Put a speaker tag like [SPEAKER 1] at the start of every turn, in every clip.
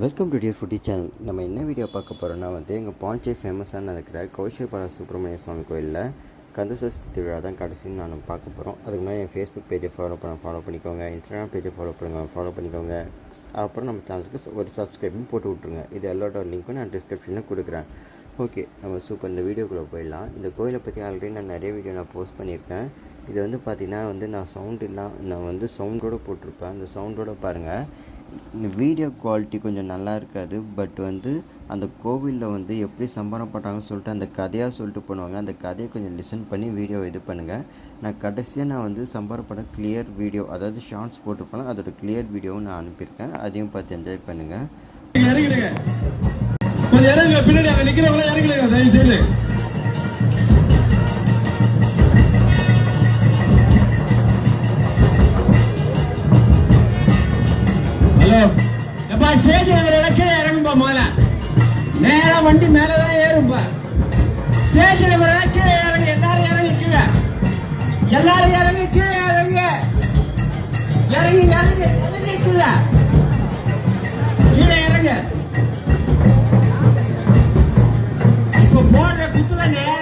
[SPEAKER 1] Welcome to dear footy channel நம்ம என்ன video பார்க்க போகிறோம்னா வந்து எங்கள் பாஞ்சே ஃபேமஸான இருக்கிற கௌஷியபால சுப்பிரமணிய சுவாமி கோயிலில் கந்தசஷ்டி திருவிழா தான் கடைசின்னு நான் பார்க்க போகிறோம் அதுக்கு முன்னாடி என் ஃபேஸ்புக் பேஜை ஃபாலோ பண்ண ஃபாலோ பண்ணிக்கோங்க. இன்ஸ்டாகிராம் பேஜை ஃபாலோ பண்ணுங்க ஃபாலோ பண்ணிக்கோங்க. அப்புறம் நம்ம சேனலுக்கு ஒரு சப்ஸ்கிரைபும் போட்டு விட்ருங்க இது எல்லாரோட லிங்க்கும் நான் டிஸ்கிரிப்ஷனில் கொடுக்குறேன். ஓகே நம்ம சூப்பர் இந்த வீடியோக்குள்ளே போயிடலாம். இந்த கோயிலை பற்றி ஆல்ரெடி நான் நிறைய வீடியோ நான் போஸ்ட் பண்ணியிருக்கேன். இது வந்து பார்த்திங்கன்னா வந்து நான் சவுண்ட் இல்லாம் நான் வந்து சவுண்டோடு போட்டிருப்பேன். அந்த சவுண்டோட பாருங்கள் வீடியோ குவாலிட்டி கொஞ்சம் நல்லா இருக்காது பட் வந்து அந்த கோவிலில் வந்து எப்படி சம்பரம் பண்ணுறாங்கன்னு சொல்லிட்டு அந்த கதையாக சொல்லிட்டு பண்ணுவாங்க. அந்த கதையை கொஞ்சம் லிசன் பண்ணி வீடியோ இது பண்ணுங்கள் நான் கடைசியாக நான் வந்து சம்பரம் கிளியர் வீடியோ அதாவது ஷார்ட்ஸ் போட்டிருப்பேன் அதோட கிளியர் வீடியோவும் நான் அனுப்பியிருக்கேன். அதையும் பார்த்து என்ஜாய் பண்ணுங்கள்
[SPEAKER 2] இறங்குங்க. பின்னாடி அங்கே நிற்கிறவங்களாம் இறங்குங்க. தயவு செய்து
[SPEAKER 3] ஸ்டேஜ்ல வர கீழே இறங்கு. எல்லாரும் இறங்கி கீழே. எல்லாரும் இறங்கி கீழே இறங்க. இறங்கி இறங்கி இறங்கி கீழே. கீழே இறங்க. இப்ப போடுற குத்துல
[SPEAKER 2] நேரம்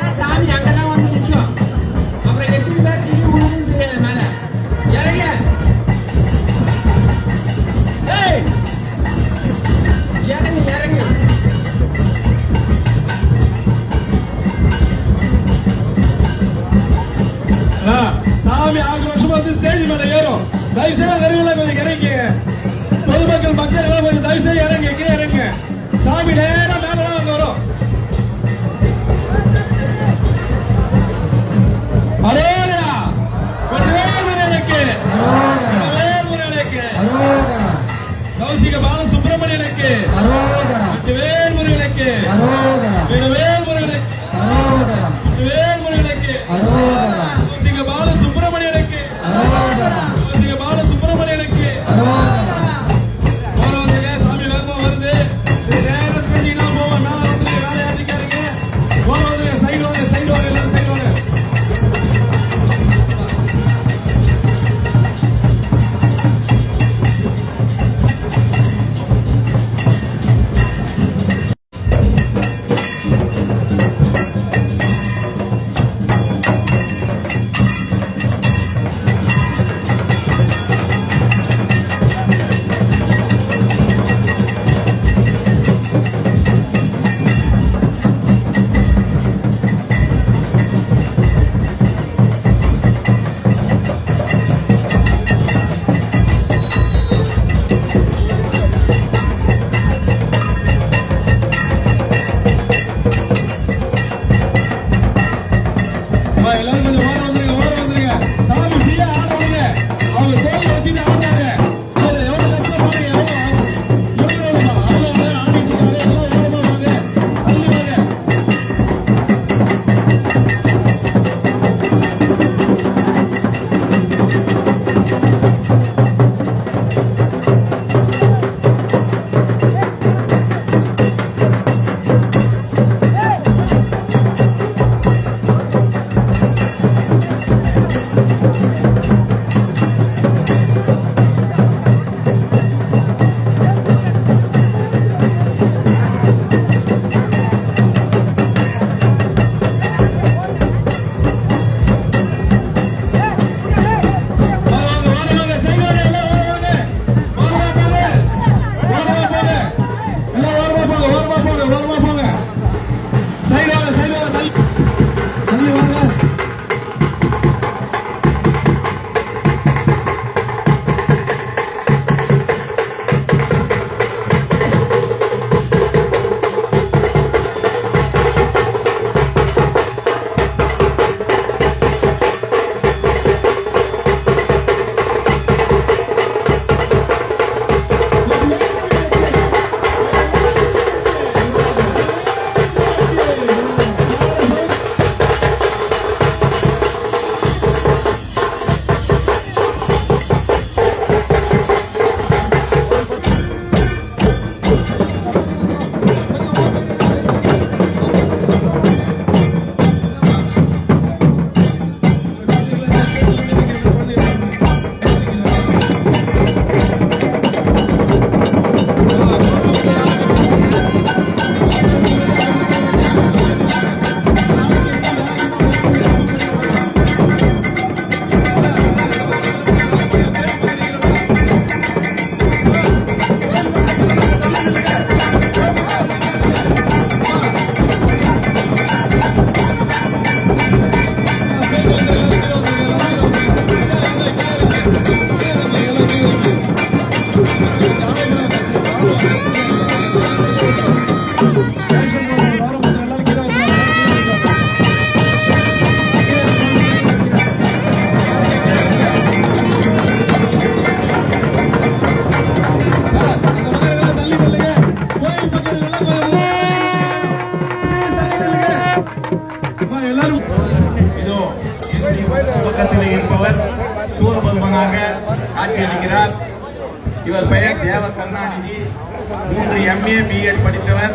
[SPEAKER 4] எம்ஏ பிஎட் படித்தவர்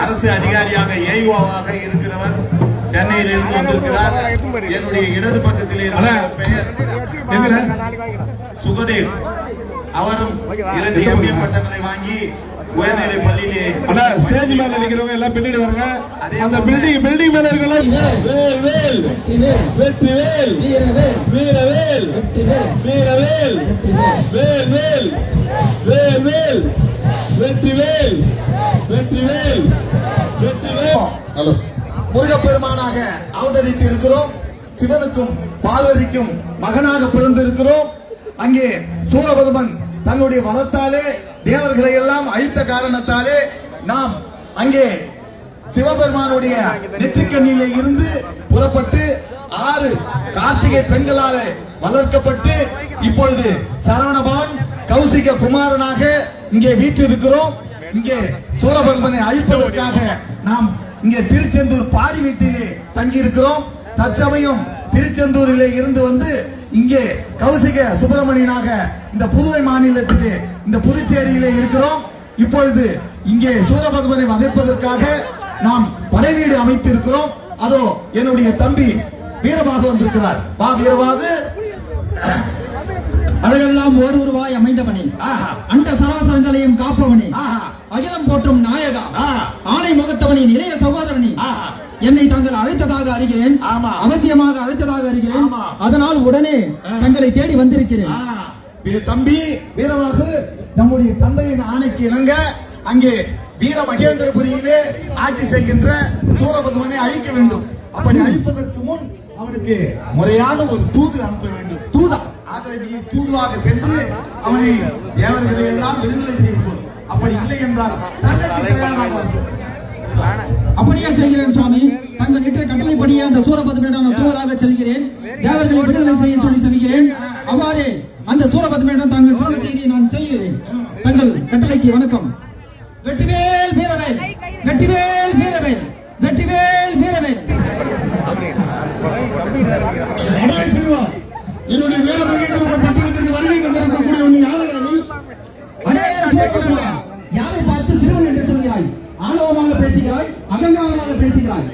[SPEAKER 4] அரசு அதிகாரியாக ஏயுவாவாக இருக்கிறவர் சென்னையில் இருந்து வந்திருக்கிறார். என்னுடைய இடது பக்கத்தில் பெயர்? சுகதேவ். அவரும் இரண்டு எம்ஏ பட்டங்களை வாங்கி உயர்நிலை பள்ளியிலே
[SPEAKER 5] அண்ணா ஸ்டேஜ் மேல நிக்கிறவங்க எல்லாம் பின்னாடி வரங்க. அந்த பில்டிங் பில்டிங் மேல இருக்கலாம் வேல் வேல் வெற்றி வேல் வீரவேல் வீரவேல் வேல் வேல் வேல் வேல் வெற்றி வேல் வெற்றி வேல் வெற்றி வேல்
[SPEAKER 6] ஹலோ. முருகப்பெருமானாக அவதரித்து இருக்கிறோம் சிவனுக்கும் பார்வதிக்கும் மகனாக பிறந்திருக்கிறோம். அங்கே சூரபதுமன் தன்னுடைய வரத்தாலே தேவர்களை எல்லாம் அழித்த காரணத்தாலே நாம் அங்கே சிவபெருமானுடைய நெற்றிக்கண்ணிலே இருந்து புறப்பட்டு ஆறு கார்த்திகை பெண்களால வளர்க்கப்பட்டு இப்பொழுது சரவணபவன் கௌசிக குமாரனாக இங்கே வீற்றிருக்கிறோம். இங்கே சூரபகவனை அழிப்பதற்காக நாம் இங்கே திருச்செந்தூர் பாடி வீட்டிலே தங்கியிருக்கிறோம். தற்சமயம் திருச்செந்தூரிலே இருந்து வந்து இங்கே கௌசிக சுப்பிரமணியனாக இந்த புதுவை மாநிலத்திலே இந்த புதுச்சேரியிலே இருக்கிறோம். இப்பொழுது இங்கே சூரபகவனை வதைப்பதற்காக நாம் படைவீடு அமைத்திருக்கிறோம். அதோ என்னுடைய தம்பி வீரமாக வந்திருக்கிறார். வா வீரமாக
[SPEAKER 7] அழகெல்லாம் ஓர் உருவாய் அமைந்தவனே. அண்ட சராசரங்களையும் காப்பவனே. அகிலம் போற்றும் நாயகா. ஆணை முகத்தவனின் இளைய சகோதரனே. என்னை தாங்கள் அழைத்ததாக அறிகிறேன்.
[SPEAKER 6] ஆமா.
[SPEAKER 7] அவசியமாக அழைத்ததாக அறிகிறேன். அதனால் உடனே தங்களை தேடி வந்திருக்கிறேன்.
[SPEAKER 6] தம்பி வீரவாகு நம்முடைய தந்தையின் ஆணைக்கு இணங்க அங்கே வீர மகேந்திரபுரியிலே ஆட்சி செய்கின்ற சூரபத்மனை அழிக்க வேண்டும். அப்படி அழிப்பதற்கு முன் அவனுக்கு முறையான ஒரு தூது அனுப்ப வேண்டும். நீ தூதுவாக சென்று அவனை தேவர்களை எல்லாம் விடுதலை செய்ய சொல் அப்படி இல்லை என்றால் சட்டத்தை தயாராக.
[SPEAKER 7] அப்படியே செய்கிறேன் சுவாமி. தங்கள் இட்ட கட்டளைப்படியே அந்த சூரபத்மனிடம் நான் தூவதாக செல்கிறேன். தேவர்களை விடுதலை செய்ய சொல்லி செல்கிறேன். அவ்வாறே அந்த சூரபத்மனிடம் தாங்கள் சொன்ன செய்தியை நான் செய்கிறேன். தங்கள் கட்டளைக்கு வணக்கம். வெற்றிவேல் வீரவேல். வெற்றிவேல் வீரவேல். வெற்றிவேல் வீரவேல்.
[SPEAKER 6] செல்வா, என்னுடைய வீர மகேந்திர பட்டணத்திற்கு வருகை தந்திருக்கக்கூடிய உன் யாரடா நீ?
[SPEAKER 7] யாரை பார்த்து சிறுவன் என்று சொல்கிறாய்? ஆணவமாக பேசுகிறாய் அகங்காரமாக பேசுகிறாய்?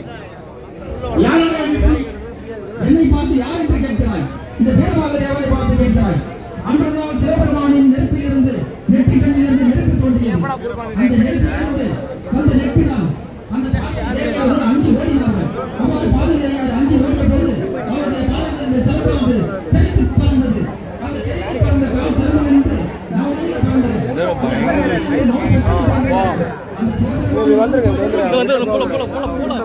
[SPEAKER 6] யாரடா
[SPEAKER 7] என்னை பார்த்து யார் என்று கேட்கிறாய்? இந்த வீரமாக தேவரை பார்த்து கேட்கிறாய்? அன்று நாள் சிவபெருமானின் நெருப்பிலிருந்து நெற்றி கண்ணிலிருந்து நெருப்பு தோன்றியது. அந்த நெருப்பிலிருந்து அந்த நெருப்பினால் அந்த பாதத்தில் தேவையாளர்கள் அஞ்சு ஓடினார்கள் அவ்வாறு பாதுகாப்பு அஞ்சு ஓடிய போது அவருடைய பாதத்திலிருந்து செலவானது தெறித்து பறந்தது அந்த தெறித்து பறந்த கால் செலவு நின்று நான் ஒளிய பறந்தது அந்த சிவபெருமான் உனக்கு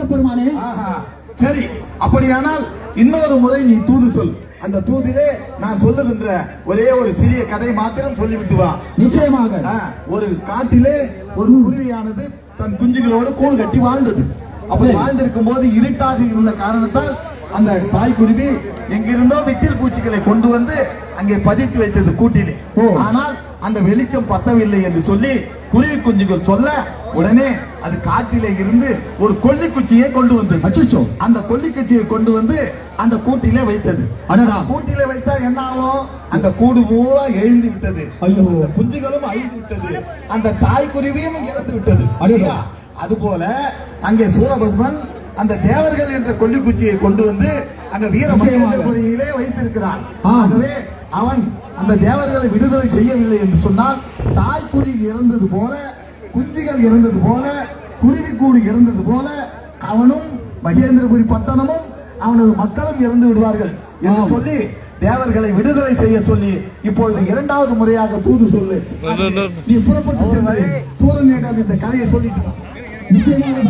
[SPEAKER 7] முருகப்பெருமானே
[SPEAKER 6] ஆஹா. சரி அப்படியானால் இன்னொரு முறை நீ தூது சொல் அந்த தூதிலே நான் சொல்லுகின்ற ஒரே ஒரு சிறிய கதை மாத்திரம் சொல்லிவிட்டு வா
[SPEAKER 7] நிச்சயமாக
[SPEAKER 6] ஒரு காட்டிலே ஒரு குருவியானது தன் குஞ்சுகளோடு கூடு கட்டி வாழ்ந்தது அப்படி. வாழ்ந்திருக்கும் போது இருட்டாக இருந்த காரணத்தால் அந்த தாய்க்குருவி எங்கிருந்தோ விட்டில் பூச்சிகளை கொண்டு வந்து அங்கே பதித்து வைத்தது கூட்டிலே. ஆனால் அந்த வெளிச்சம் பத்தவில்லை என்று சொல்லி குருவி குஞ்சுகள் சொல்ல உடனே அது காட்டிலே இருந்து ஒரு கொல்லிக்குச்சியை கொண்டு வந்தது.
[SPEAKER 7] அச்சோ
[SPEAKER 6] அந்த கொல்லிக்குச்சியை கொண்டு வந்து அந்த கூட்டிலே வைத்தது.
[SPEAKER 7] அடடா.
[SPEAKER 6] கூட்டிலே வைத்தா என்ன ஆகும் அந்த கூடு பூரா எழுந்து விட்டது. குஞ்சுகளும் அழிந்து விட்டது. அந்த தாய் குருவியும் இறந்து விட்டது.
[SPEAKER 7] அடடா.
[SPEAKER 6] அதுபோல அங்கே சூரபத்மன் அந்த தேவர்கள் என்ற கொல்லிக்குச்சியை கொண்டு வந்து அங்க வீர வைத்திருக்கிறான். ஆகவே அவன் அந்த தேவர்களை விடுதலை செய்யவில்லை என்று சொன்னால் தாய்க்குருவி இறந்தது போல குஞ்சுகள் இறந்தது போல குருவி கூடு இறந்தது போல அவனும் மகேந்திரபுரி பட்டணமும் அவனது மக்களும் இறந்து விடுவார்கள் என்று. சொல்லி தேவர்களை விடுதலை செய்ய சொல்லி இப்பொழுது இரண்டாவது முறையாக தூது சொல்லு. நீ புறப்பட்டு சென்று சூரனிடம் இந்த கதையை சொல்லிட்டு.
[SPEAKER 7] நிச்சயமாக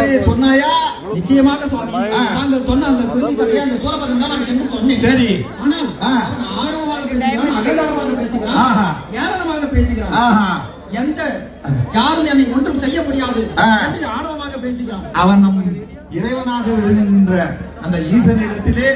[SPEAKER 6] கதையை சொன்னாயா?
[SPEAKER 7] நிச்சயமாக சுவாமி. நாங்கள் சொன்ன அந்த குருவி கதையை அந்த சூரபதம் தான் நான் சென்று சொன்னேன்.
[SPEAKER 6] சரி.
[SPEAKER 7] ஆனால் ஆர்வமாக பேசுகிறான் அகங்காரமாக பேசுகிறான். ஏளனமாக பேசுகிறான். எந்த யாரும் என்னை ஒன்றும் செய்ய முடியாது ஆர்வமாக பேசுகிறான்.
[SPEAKER 6] அவன் நம் இறைவனாக விளங்குகின்ற அந்த ஈசனிடத்திலே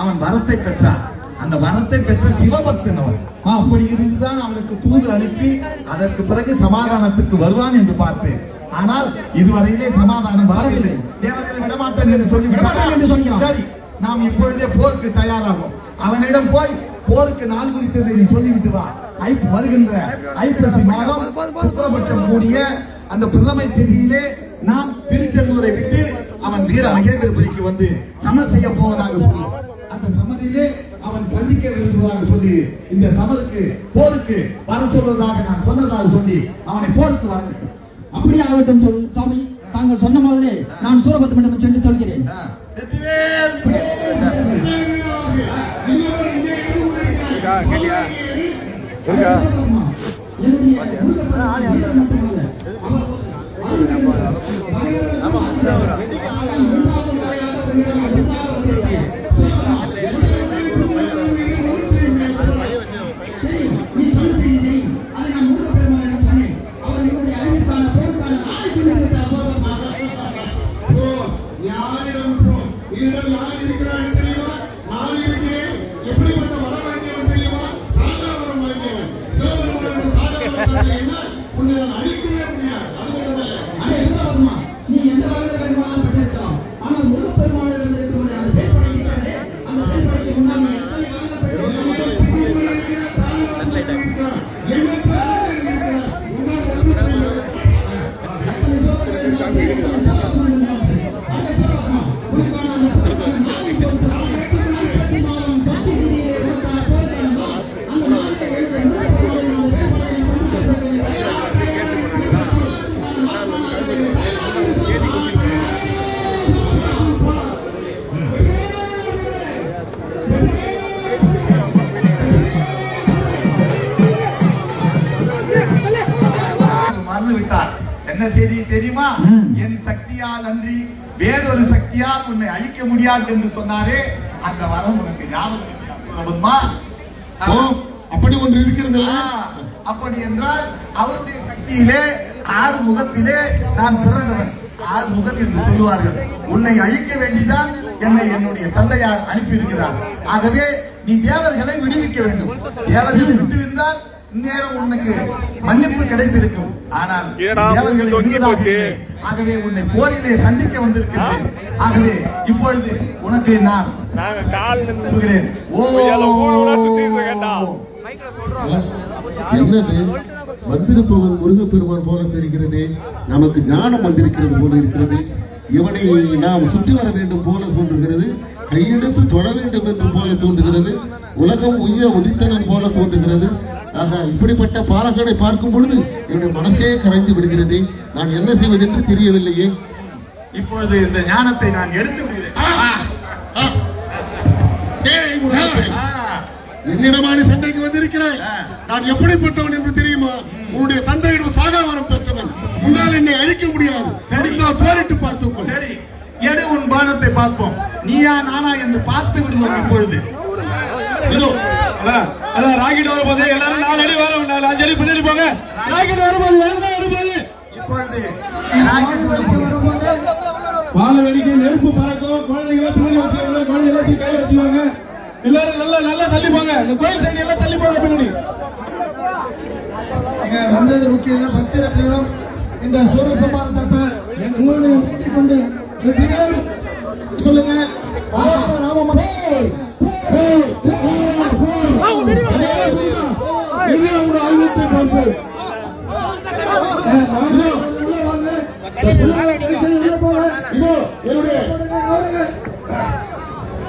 [SPEAKER 6] அவன் வரத்தை பெற்றான். அந்த வரத்தை பெற்ற சிவபக்தன் அவன். அப்படி இருந்துதான் அவனுக்கு தூது அனுப்பி அதற்கு பிறகு சமாதானத்துக்கு வருவான் என்று பார்த்தேன். ஆனால் இதுவரையிலே சமாதானம் வரவில்லை. தேவர்களை விடமாட்டேன் என்று சொல்லி
[SPEAKER 7] விடமாட்டேன் என்று சொல்கிறான்.
[SPEAKER 6] சரி நாம் இப்பொழுதே போருக்கு தயாராகும். அவனிடம் போய் போருக்கு நாள் குறித்ததை நீ சொல்லிவிட்டு வா. ஐப் வருகின்ற ஐப்பசி மாதம் சுக்கரபட்சம் கூடிய அந்த பிரதமை தேதியிலே நாம் திருச்செந்தூரை விட்டு அவன் வீர மகேந்திரபுரிக்கு வந்து சமர் செய்ய போவதாக சொல்லி அந்த சமரிலே அவன் சந்திக்க விரும்புவதாக சொல்லி இந்த சமருக்கு போருக்கு வர சொல்வதாக நான் சொன்னதாக சொல்லி அவனை போருக்கு வர
[SPEAKER 7] அப்படியே ஆகட்டும் சொல் சாமி. தாங்கள் சொன்ன மாதிரி நான் சூரபத்மனிடம் சென்று சொல்கிறேன்.
[SPEAKER 6] வெற்றிவேல். யாரிடம் போ? என்னிடம் யார் இருக்கிறார் தெரியுமா? நான் இருக்கிறேன். சக்தியால் உன்னை அழிக்க முடியாது என்று சொன்னாரே அந்த வரம் உனக்கு ஞாபகம்
[SPEAKER 5] அப்படி ஒன்று இருக்கிறது
[SPEAKER 6] அப்படி என்றால் அவருடைய சக்தியிலே ஆறு முகத்திலே நான் பிறந்தவன். ஆறு முகம் என்று சொல்லுவார்கள். உன்னை அழிக்க வேண்டிதான் என்னை என்னுடைய தந்தையார் அனுப்பியிருக்கிறார். ஆகவே நீ தேவர்களை விடுவிக்க வேண்டும். தேவர்களை விட்டுவிட்டால் நேரம் உனக்கு மன்னிப்பு கிடைத்திருக்கும். ஆனால். ஆகவே உன்னை போரிலே சந்திக்க வந்திருக்கிறேன் ஆகவே இப்பொழுது உனக்கு நான்
[SPEAKER 2] கால் இருக்கேன்டா.
[SPEAKER 5] என்னது? வந்திருப்பவன் முருகப்பெருமான் போல தெரிகிறது. நமக்கு ஞானம் வந்திருக்கிறது போல இருக்கிறது. இவனை நாம் சுற்றி வர வேண்டும் போல தோன்றுகிறது. கையெடுத்து தொழ வேண்டும் என்று போல தோன்றுகிறது. உலகம் உய்ய உதித்தனன் போல தோன்றுகிறது. ஆக இப்படிப்பட்ட பாலகனை பார்க்கும் பொழுது என்னுடைய மனசே கரைந்து விடுகிறது. நான் என்ன செய்வது என்று தெரியவில்லையே.
[SPEAKER 6] இப்பொழுது இந்த ஞானத்தை நான் எடுத்து
[SPEAKER 5] என்னிடமான சண்டைக்கு வந்திருக்கிறாய்?
[SPEAKER 6] ஆ.
[SPEAKER 5] நான் எப்படிப்பட்டவன் என்று தெரியுமா? உன்னுடைய தந்தையிடம் சாகாவரம் பெற்றவன். உன்னால் என்னை அழிக்க முடியாது. போரிட்டு பார்த்துக்கொள்.
[SPEAKER 6] சரி. எடு உன் பானத்தை பார்ப்போம். நீயா நானா என்று பார்த்து விடுவோம் இப்பொழுது.
[SPEAKER 2] ராக்கெட் வர போது எல்லாரும் நாலு அடி வரும். நாலு அஞ்சு அடி பின்னாடி போங்க. ராக்கெட் வரும்போது வரும்போது.
[SPEAKER 6] இப்பொழுது
[SPEAKER 2] வாழ வெடிக்க நெருப்பு பறக்கும். குழந்தைங்கள பின்னாடி வச்சுக்கோங்க. குழந்தை எல்லாத்தையும் கையில வச்சுக்கோங்க. எல்லாரும் நல்லா நல்லா தள்ளி போங்க. இந்த கோயில் சைடு எல்லாம் தள்ளி போங்க பின்னாடி.
[SPEAKER 8] வந்தது முக்கியம் பக்தி ரத்னம் இந்த சூரசம்மார தப்ப உங்களுடைய கூட்டிக் கொண்டு சொல்லுங்க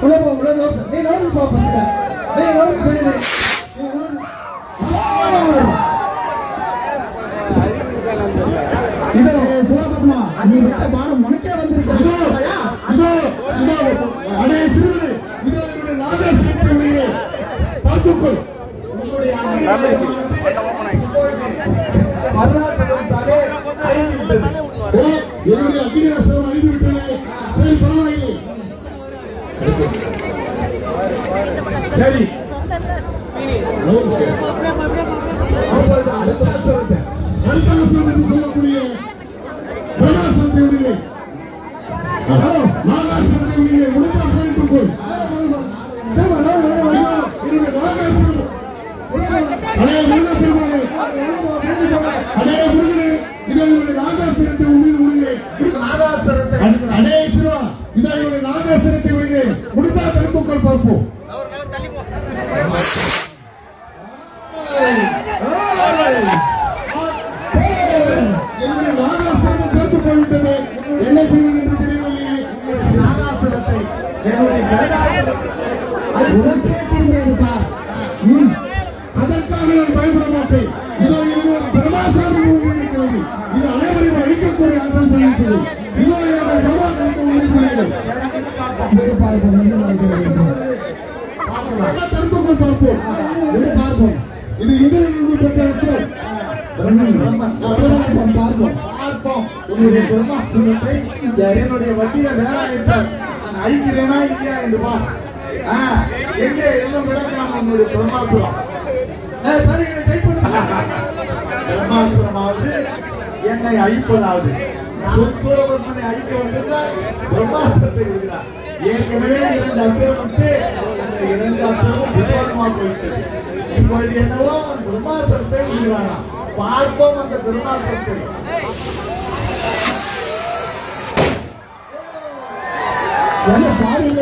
[SPEAKER 8] உள்ள போ உள்ள போ நீ நோடு போ நீ நோடு போயிடு
[SPEAKER 6] இதோ சிவபத்மா நீ விட்ட பானம் உனக்கே வந்திருக்கிறது
[SPEAKER 5] இதோ இதோ இதோ அடே சிறுவனே இதோ என்னுடைய நாகேஸ்வரத்தை விடுகிறேன் பார்த்துக்கொள்
[SPEAKER 6] உங்களுடைய அழிந்துவிட்டது.
[SPEAKER 5] சரி பரவாயில்லை
[SPEAKER 6] சரி அடுத்த
[SPEAKER 5] என்று சொல்லக்கூடிய பிரகாசனத்தை விடுகிறேன் அடே முருகப்பெருமானே அடே முருகனே இதோ என்னுடைய நாகாசனத்தை உமீது விடுகிறேன்.
[SPEAKER 6] நாகாசுரத்தை
[SPEAKER 5] அட- அடே சிவா இதோ என்னுடைய நாகாசனத்தை விடுகிறேன். தடுத்துக்கொள் பார்ப்போம். என்னுடைய நாகாசனத்தை தோற்று போய்விட்டது என்ன செய்வது என்று தெரியவில்லையே.
[SPEAKER 6] நாகாசுரத்தை என்னுடைய கருடாசுரத்தை
[SPEAKER 7] நான் பயப்பட மாட்டேன்.
[SPEAKER 5] இதோ என்னோட பிரமாசாமி இருக்கிறது. இது அனைவரையும் அழிக்கக்கூடிய ஆற்றல் தெரிவிக்கிறது இதோ
[SPEAKER 6] என்னோட பிரமாசாமி என்னுடைய வட்டியில பிரம்மாசுரமாவது என்னை அழிப்பதாவது. சுத்தூரவர்மனை அழிக்க வந்திருந்தால் பிரம்மாசுரத்தை விடுகிறார். ஏற்கனவே இரண்டு அஸ்திரம் அந்த இரண்டு அக்கிரமும் விசுவாசமாக போயிட்டது இப்பொழுது என்னவோ பிரம்மாசுரத்தை விடுகிறானா? பார்ப்போம் அந்த பிரம்மாசுரத்தை. என்ன பாருங்க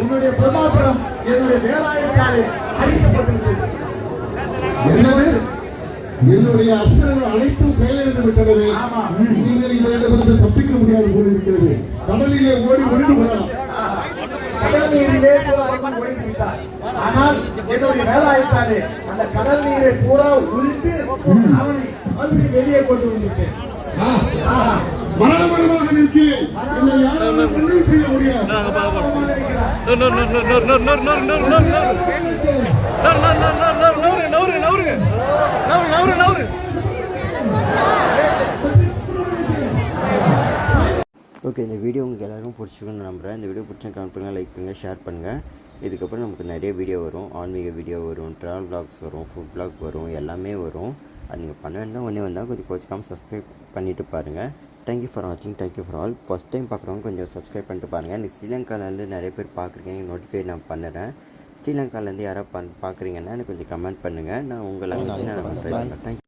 [SPEAKER 6] உன்னுடைய பிரமாசுரம் என்னுடைய வேலாயத்தாலே அழிக்கப்பட்டிருக்கிறது.
[SPEAKER 5] என்னது என்னுடைய அஸ்திரங்கள் அனைத்தும் செயலிழந்து விட்டனவே. இனிமேல் இவரிடமிருந்து தப்பிக்க முடியாது போல இருக்கிறது கடலிலே ஓடி ஒளிந்து கொள்ளலாம்
[SPEAKER 6] கடல் நீரிலே ஒழித்து விட்டார் ஆனால் என்னுடைய வேலாயத்தாலே அந்த கடல் நீரை பூரா உரித்து அவனை மறுபடியும் வெளியே கொண்டு வந்திருக்கேன் ஆஹா.
[SPEAKER 5] மரணமரமாக நிற்கிறேன் என்னை யாரும் ஒன்றும் செய்ய முடியாது
[SPEAKER 6] பிரம்மாண்டமாக இருக்கிறார்.
[SPEAKER 1] ஓகே இந்த வீடியோ உங்களுக்கு எல்லாருக்கும் பிடிச்சிக்கணும்னு நம்புகிறேன் இந்த வீடியோ பிடிச்சா கமெண்ட் பண்ணுங்கள் லைக் பண்ணுங்கள் ஷேர் பண்ணுங்கள் இதுக்கப்புறம் நமக்கு நிறைய வீடியோ வரும். ஆன்மீக வீடியோ வரும் ட்ராவல் பிளாக்ஸ் வரும் ஃபுட் பிளாக் வரும் எல்லாமே வரும். அது நீங்கள் பண்ண வேண்டாம் ஒன்றே வந்தால் கொஞ்சம் கோச்சிக்காமல் சப்ஸ்கிரைப் பண்ணிவிட்டு பாருங்கள் தேங்க்யூ ஃபார் வாட்சிங் thank you for all first time பார்க்குறவங்க கொஞ்சம் சப்ஸ்கிரைப் பண்ணிட்டு பாருங்கள் எனக்கு ஸ்ரீலங்காவிலேருந்து நிறைய பேர் பார்க்குறீங்க நோட்டிஃபை நான் பண்ணுறேன். ஸ்ரீலங்காலேருந்து யாராவது பா பார்க்குறீங்கன்னா எனக்கு கொஞ்சம் கமெண்ட் பண்ணுங்கள் நான் உங்களை வந்து நான் தேங்க்யூ